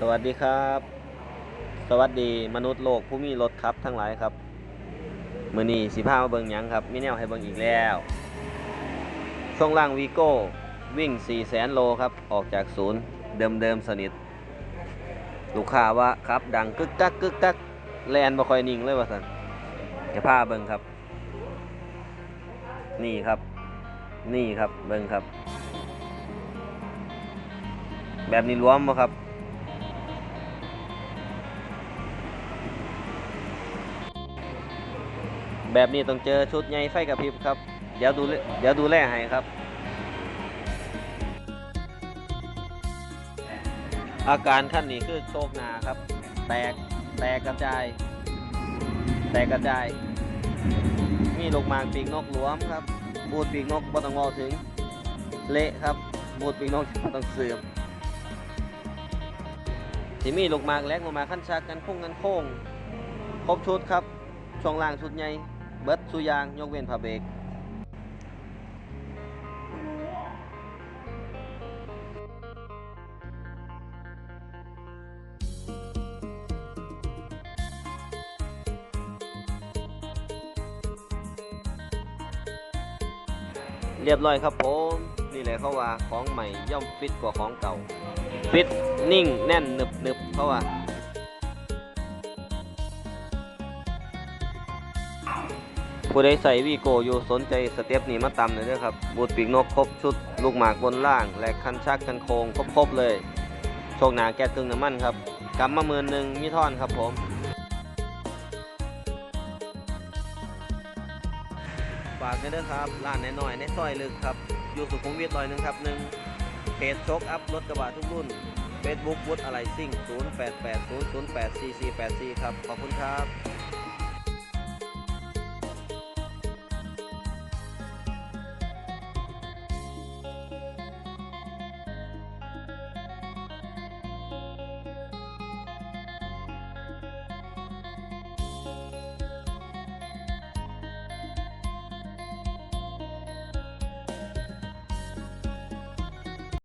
สวัสดีครับ สวัสดีมนุษย์โลกผู้มีรถครับทั้งหลายครับมือนี้สิพามาเบิ่งยังครับมีแนวให้เบิ่งอีกแล้ว ช่วงล่างวีโก้วิ่ง 4 0 0แสนโลครับ ออกจากศูนย์เดิมเดิมสนิท ลูกค้าว่าครับดังกึกกักกึกกักแลนบ่ค่อยนิ่งเลยว่าสันจะพาเบิ่งครับ นี่ครับ นี่ครับเบิ่งครับ แบบนี้รวมบ่ครับ แบบนี้ต้องเจอชุดใหญ่ไฟกระพริบครับ เดี๋ยวดูแลเดี๋ยวดูแลให้ครับ อาการขั้นนี้คือโชคนาครับ แตกแตกกระจาย แตกกระจาย มีลูกหมากปีกนกหลวมครับ บูดปีกนกบ่ต้องงอถึง เละครับ บูดปีกนกบ่ต้องเสื่อมที่มีลูกหมากแลกลูกหมาขั้นชักกันพุ่งกันโค้งครบชุดครับช่วงล่างชุดใหญ่ เบิดสุยางยกเว้นผ้าเบรกเรียบร้อยครับผมนี่แหละเขาว่าของใหม่ย่อมฟิตกว่าของเก่าฟิตนิ่งแน่นหนึบหนึบเขาว่า ผู้ใดใส่วีโกอยู่สนใจสเต็ปนี้มาตำเลยเด้อครับบูดปีกนกครบชุด ลูกหมากบนล่าง และคันชักคันโคงครบๆเลยโชคหนาแก๊สตึงน้ำมันครับกำมาหมื่นหนึ่งมีท่อนครับผมฝากด้วยเด้อครับร้านน้อยๆในซอยลึกครับอยู่สุขุมวิทร้อยหนึ่งครับหนึ่งเพจโชคอัพรถกระบะทุกรุ่น Facebook วุฒอะไรซิ่ง 0880084484 ครับ ขอบคุณครับ